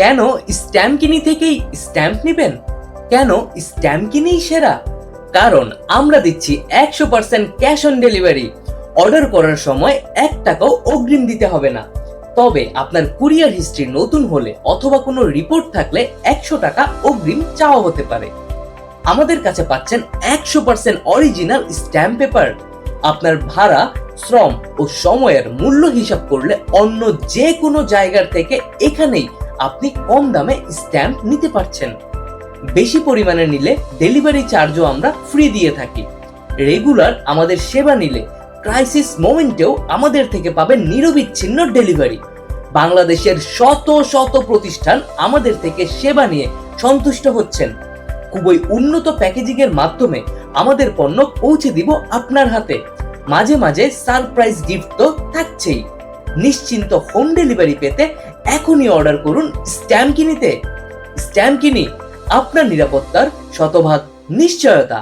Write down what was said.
কেন স্ট্যাম্প কিনি থেকেই স্ট্যাম্প নেবেন? কেন স্ট্যাম্প কিনেই সেরা? কারণ আমরা দিচ্ছি একশো percent cash on delivery. Order করার সময় এক টাকাও অগ্রিম দিতে হবে না। তবে আপনার কুরিয়ার হিস্ট্রি নতুন হলে অথবা কোনো রিপোর্ট থাকলে একশো টাকা অগ্রিম চাওয়া হতে পারে। আমাদের কাছে পাচ্ছেন একশো পার্সেন্ট অরিজিনাল স্ট্যাম্প পেপার। আপনার ভাড়া, শ্রম ও সময়ের মূল্য হিসাব করলে অন্য যে কোনো জায়গার থেকে এখানেই আপনি কম দামে স্ট্যাম্প নিতে পারছেন। বেশি পরিমাণে নিলে ডেলিভারি চার্জও আমরা ফ্রি দিয়ে থাকি। রেগুলার আমাদের সেবা নিলে ক্রাইসিস মোমেন্টেও আমাদের থেকে পাবেন নিরবিচ্ছিন্ন ডেলিভারি বাংলাদেশের শত শত প্রতিষ্ঠান আমাদের থেকে সেবা নিয়ে সন্তুষ্ট হচ্ছেন। খুবই উন্নত প্যাকেজিং এর মাধ্যমে আমাদের পণ্য পৌঁছে দিব আপনার হাতে। মাঝে মাঝে সারপ্রাইজ গিফট তো থাকছেই। নিশ্চিন্ত হোম ডেলিভারি পেতে এখনই অর্ডার করুন স্ট্যাম্প কিনিতে স্ট্যাম্প কিনি আপনার নিরাপত্তার শতভাগ নিশ্চয়তা।